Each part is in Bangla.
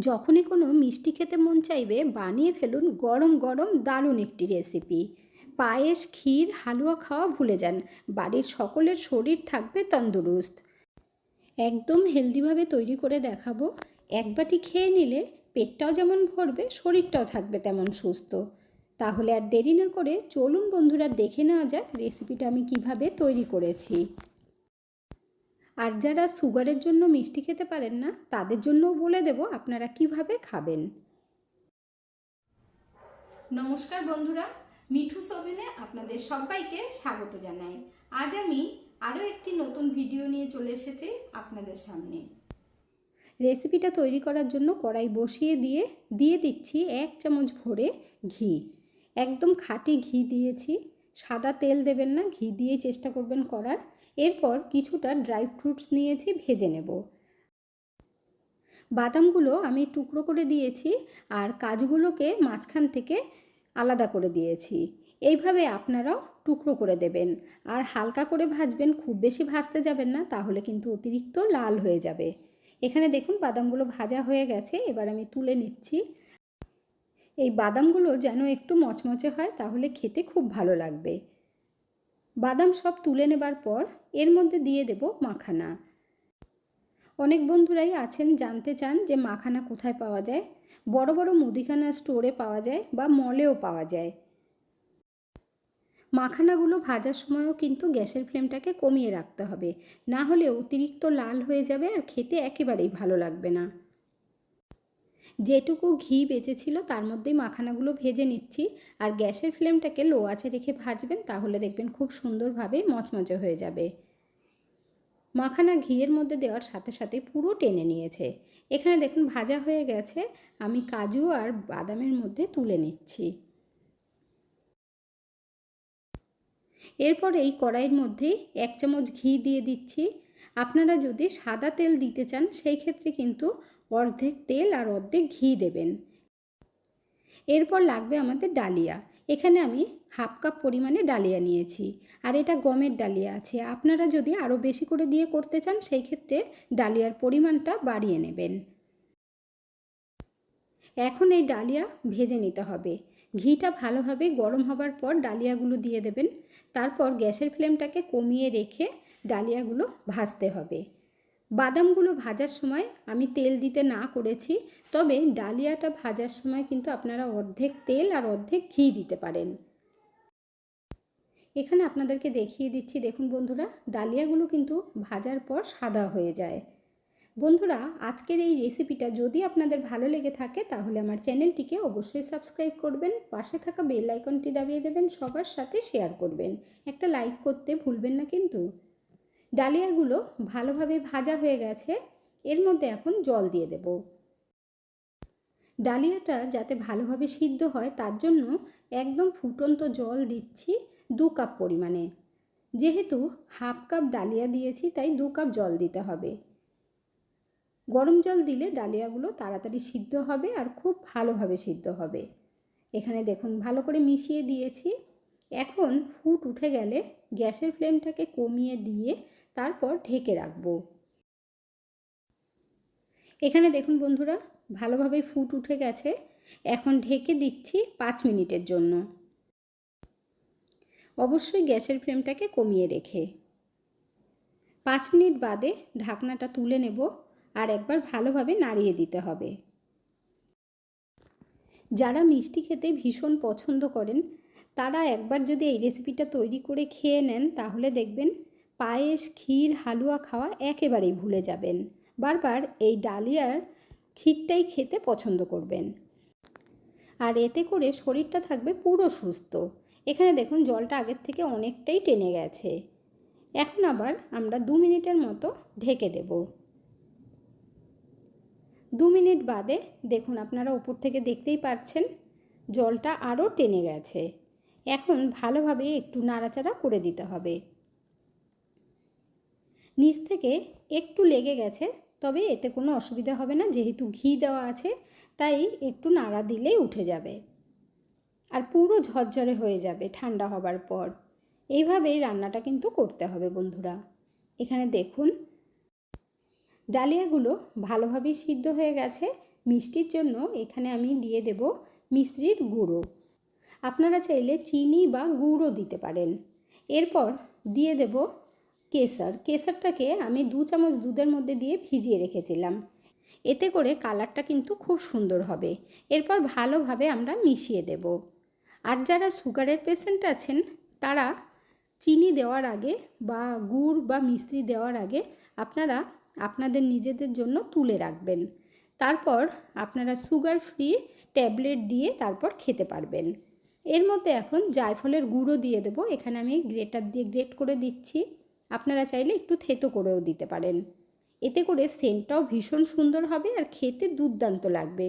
যখনই কোনো মিষ্টি খেতে মন চাইবে, বানিয়ে ফেলুন গরম গরম দারুণ একটি রেসিপি পায়েস, ক্ষীর, হালুয়া খাওয়া ভুলে যান। বাড়ির সকলের শরীর থাকবে তন্দুরুস্ত। একদম হেলদিভাবে তৈরি করে দেখাবো। এক বাটি খেয়ে নিলে পেটটাও যেমন ভরবে, শরীরটাও থাকবে তেমন সুস্থ। তাহলে আর দেরি না করে চলুন বন্ধুরা দেখে নেওয়া যাক রেসিপিটা আমি কীভাবে তৈরি করেছি। আর যারা সুগারের জন্য মিষ্টি খেতে পারেন না তাদের জন্যও বলে দেব আপনারা কীভাবে খাবেন। নমস্কার বন্ধুরা মিঠু সোভেনে আপনাদের সবাইকে স্বাগত জানাই। আজ আমি আরও একটি নতুন ভিডিও নিয়ে চলে এসেছি আপনাদের সামনে। রেসিপিটা তৈরি করার জন্য কড়াই বসিয়ে দিয়ে দিয়ে দিচ্ছি এক চামচ ভরে ঘি। একদম খাঁটি ঘি দিয়েছি। সাদা তেল দেবেন না ঘি দিয়েই চেষ্টা করবেন করার। এরপর কিছুটা ড্রাই ফ্রুটস নিয়েছি, ভেজে নেব। বাদামগুলো আমি টুকরো করে দিয়েছি আর কাজগুলোকে মাঝখান থেকে আলাদা করে দিয়েছি। এইভাবে আপনারাও টুকরো করে দেবেন। আর হালকা করে ভাজবেন, খুব বেশি ভাজতে যাবেন না, তাহলে কিন্তু অতিরিক্ত লাল হয়ে যাবে। এখানে দেখুন বাদামগুলো ভাজা হয়ে গেছে, এবার আমি তুলে নিচ্ছি। এই বাদামগুলো যেন একটু মচমচে হয়, তাহলে খেতে খুব ভালো লাগবে। বাদাম সব তুলে নেবার পর এর মধ্যে দিয়ে দেব মাখানা। অনেক বন্ধুরাই আছেন, জানতে চান যে মাখানা কোথায় পাওয়া যায়। বড় বড় মুদিখানা স্টোরে পাওয়া যায় বা মলেও পাওয়া যায়। মাখানাগুলো ভাজার সময়ও কিন্তু গ্যাসের ফ্লেমটাকে কমিয়ে রাখতে হবে। না হলে অতিরিক্ত লাল হয়ে যাবে আর খেতে একেবারেই ভালো লাগবে না। যেটুকু ঘি বেঁচেছিল, তার মধ্যেই মাখানাগুলো ভেজে নিচ্ছি। আর গ্যাসের ফ্লেমটাকে লো আছে রেখে ভাজবেন, তাহলে দেখবেন খুব সুন্দরভাবে মচমচে হয়ে যাবে। মাখানা ঘিয়ের মধ্যে দেওয়ার সাথে সাথে পুরো টেনে নিয়েছে। এখানে দেখুন ভাজা হয়ে গেছে, আমি কাজু আর বাদামের মধ্যে তুলে নিচ্ছি। এরপর এই কড়াইয়ের মধ্যেই এক চামচ ঘি দিয়ে দিচ্ছি। আপনারা যদি সাদা তেল দিতে চান, সেই ক্ষেত্রে কিন্তু অর্ধেক তেল আর অর্ধেক ঘি দেবেন। এরপর লাগবে আমাদের ডালিয়া। এখানে আমি হাফ কাপ পরিমাণে ডালিয়া নিয়েছি। আর এটা গমের ডালিয়া আছে। আপনারা যদি আরও বেশি করে দিয়ে করতে চান, সেই ক্ষেত্রে ডালিয়ার পরিমাণটা বাড়িয়ে নেবেন। এখন এই ডালিয়া ভেজে নিতে হবে। ঘিটা ভালোভাবে গরম হবার পর ডালিয়াগুলো দিয়ে দেবেন। তারপর গ্যাসের ফ্লেমটাকে কমিয়ে রেখে ডালিয়াগুলো ভাজতে হবে। বাদামগুলো ভাজার সময় আমি তেল দিতে না করেছি, তবে ডালিয়াটা ভাজার সময় কিন্তু আপনারা অর্ধেক তেল আর অর্ধেক ঘি দিতে পারেন। এখানে আপনাদেরকে দেখিয়ে দিচ্ছি, দেখুন বন্ধুরা, ডালিয়াগুলো কিন্তু ভাজার পর সাদা হয়ে যায়। বন্ধুরা, আজকের এই রেসিপিটা যদি আপনাদের ভালো লেগে থাকে, তাহলে আমার চ্যানেলটিকে অবশ্যই সাবস্ক্রাইব করবেন, পাশে থাকা বেল আইকনটি দাবিয়ে দেবেন, সবার সাথে শেয়ার করবেন। একটা লাইক করতে ভুলবেন না কিন্তু। ডালিয়াগুলো ভালোভাবে ভাজা হয়ে গেছে, এর মধ্যে এখন জল দিয়ে দেব। ডালিয়াটা যাতে ভালোভাবে সিদ্ধ হয়, তার জন্য একদম ফুটন্ত জল দিচ্ছি দু কাপ পরিমাণে। যেহেতু হাফ কাপ ডালিয়া দিয়েছি, তাই দু কাপ জল দিতে হবে। গরম জল দিলে ডালিয়াগুলো তাড়াতাড়ি সিদ্ধ হবে আর খুব ভালোভাবে সিদ্ধ হবে। এখানে দেখুন, ভালো করে মিশিয়ে দিয়েছি। এখন ফুট উঠে গেলে গ্যাসের ফ্লেমটাকে কমিয়ে দিয়ে তারপর ঢেকে রাখব। এখানে দেখুন বন্ধুরা, ভালোভাবে ফুট উঠে গেছে। এখন ঢেকে দিচ্ছি পাঁচ মিনিটের জন্য। অবশ্যই গ্যাসের ফ্লেমটাকে কমিয়ে রেখে। পাঁচ মিনিট বাদে ঢাকনাটা তুলে নেব আর একবার ভালোভাবে নাড়িয়ে দিতে হবে। যারা মিষ্টি খেতে ভীষণ পছন্দ করেন তারা একবার যদি এই রেসিপিটা তৈরি করে খেয়ে নেন, তাহলে দেখবেন পায়েস, ক্ষীর, হালুয়া খাওয়া একেবারেই ভুলে যাবেন। বারবার এই ডালিয়ার ক্ষীরটাই খেতে পছন্দ করবেন। আর এতে করে শরীরটা থাকবে পুরো সুস্থ। এখানে দেখুন জলটা আগের থেকে অনেকটাই টেনে গেছে। এখন আবার আমরা দু মিনিটের মতো ঢেকে দেব। দু মিনিট বাদে দেখুন আপনারা উপর থেকে দেখতেই পাচ্ছেন জলটা আরও টেনে গেছে। এখন ভালোভাবে একটু নাড়াচাড়া করে দিতে হবে। নিচ থেকে একটু লেগে গেছে, তবে এতে কোনো অসুবিধা হবে না, যেহেতু ঘি দেওয়া আছে, তাই একটু নাড়া দিলেই উঠে যাবে। আর পুরো ঝরঝরে হয়ে যাবে ঠান্ডা হবার পর। এইভাবেই রান্নাটা কিন্তু করতে হবে বন্ধুরা। এখানে দেখুন, ডালিয়াগুলো ভালোভাবেই সিদ্ধ হয়ে গেছে। মিষ্টির জন্য এখানে আমি দিয়ে দেব মিশ্রির গুঁড়ো। আপনারা চাইলে চিনি বা গুঁড়ো দিতে পারেন। এরপর দিয়ে দেব কেসার। কেসারটাকে আমি দু চামচ দুধের মধ্যে দিয়ে ভিজিয়ে রেখেছিলাম। এতে করে কালারটা কিন্তু খুব সুন্দর হবে। এরপর ভালোভাবে আমরা মিশিয়ে দেব। আর যারা সুগারের পেশেন্ট আছেন, তারা চিনি দেওয়ার আগে বা গুড় বা মিশ্রি দেওয়ার আগে আপনারা আপনাদের নিজেদের জন্য তুলে রাখবেন। তারপর আপনারা সুগার ফ্রি ট্যাবলেট দিয়ে তারপর খেতে পারবেন। এর মধ্যে এখন জায়ফলের গুঁড়ো দিয়ে দেবো। এখানে আমি গ্রেটার দিয়ে গ্রেট করে দিচ্ছি। আপনারা চাইলে একটু থেতো করেও দিতে পারেন। এতে করে সেন্টটাও ভীষণ সুন্দর হবে আর খেতে দুর্দান্ত লাগবে।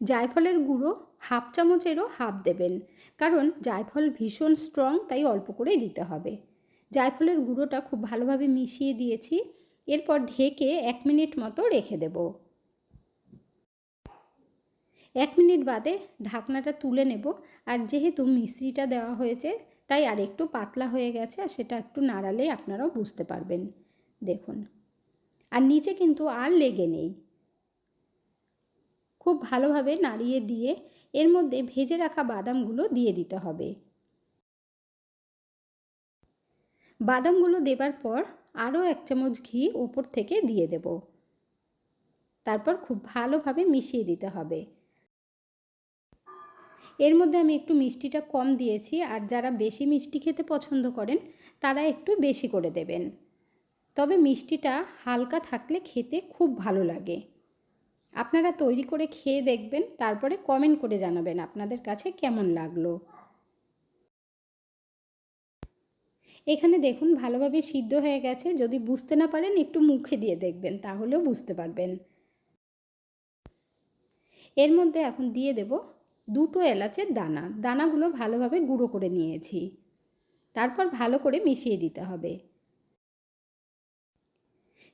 জায়ফলের গুঁড়ো হাফ চামচেরও হাফ দেবেন, কারণ জায়ফল ভীষণ স্ট্রং তাই অল্প করেই দিতে হবে। জায়ফলের গুঁড়োটা খুব ভালোভাবে মিশিয়ে দিয়েছি। এরপর ঢেকে এক মিনিট মতো রেখে দেব। এক মিনিট বাদে ঢাকনাটা তুলে নেব। আর যেহেতু মিশ্রিটা দেওয়া হয়েছে, তাই আর একটু পাতলা হয়ে গেছে আর সেটা একটু নাড়ালেই আপনারাও বুঝতে পারবেন। দেখুন। আর নিচে কিন্তু আর লেগে নেই। খুব ভালোভাবে নাড়িয়ে দিয়ে এর মধ্যে ভেজে রাখা বাদামগুলো দিয়ে দিতে হবে। বাদামগুলো দেবার পর আরও এক চামচ ঘি ওপর থেকে দিয়ে দেব। তারপর খুব ভালোভাবে মিশিয়ে দিতে হবে। এর মধ্যে আমি একটু মিষ্টিটা কম দিয়েছি, আর যারা বেশি মিষ্টি খেতে পছন্দ করেন, তারা একটু বেশি করে দেবেন। তবে মিষ্টিটা হালকা থাকলে খেতে খুব ভালো লাগে। আপনারা তৈরি করে খেয়ে দেখবেন, তারপরে কমেন্ট করে জানাবেন আপনাদের কাছে কেমন লাগল। এখানে দেখুন, ভালোভাবে সিদ্ধ হয়ে গেছে। যদি বুঝতে না পারেন, একটু মুখে দিয়ে দেখবেন, তাহলেও বুঝতে পারবেন। এর মধ্যে এখন দিয়ে দেব দুটো এলাচের দানা, দানাগুলো ভালোভাবে গুঁড়ো করে নিয়েছি। তারপর ভালো করে মিশিয়ে দিতে হবে।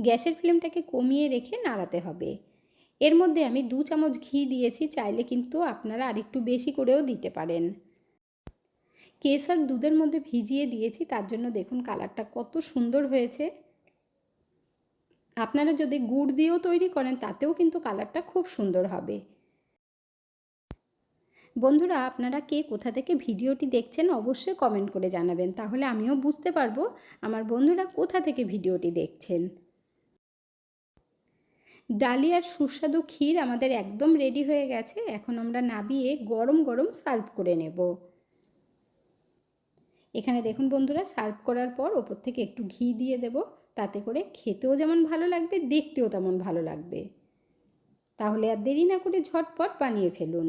গ্যাসের ফ্লেমটাকে কমিয়ে রেখে নাড়াতে হবে। এর মধ্যে আমি দু চামচ ঘি দিয়েছি, চাইলে কিন্তু আপনারা আরেকটু বেশি করেও দিতে পারেন। কেসার দুধের মধ্যে ভিজিয়ে দিয়েছি, তার জন্য দেখুন কালারটা কত সুন্দর হয়েছে। আপনারা যদি গুড় দিয়েও তৈরি করেন, তাতেও কিন্তু কালারটা খুব সুন্দর হবে। বন্ধুরা, আপনারা কে কোথা থেকে ভিডিওটি দেখছেন অবশ্যই কমেন্ট করে জানাবেন। তাহলে আমিও বুঝতে পারব আমার বন্ধুরা কোথা থেকে ভিডিওটি দেখছেন। ডালিয়ার সুস্বাদু ক্ষীর আমাদের একদম রেডি হয়ে গেছে। এখন আমরা নাবিয়ে গরম গরম সার্ভ করে নেব। এখানে দেখুন বন্ধুরা সার্ভ করার পর ওপর থেকে একটু ঘি দিয়ে দেব। তাতে করে খেতেও যেমন ভালো লাগবে, দেখতেও তেমন ভালো লাগবে। তাহলে আর দেরি না করে ঝটপট বানিয়ে ফেলুন।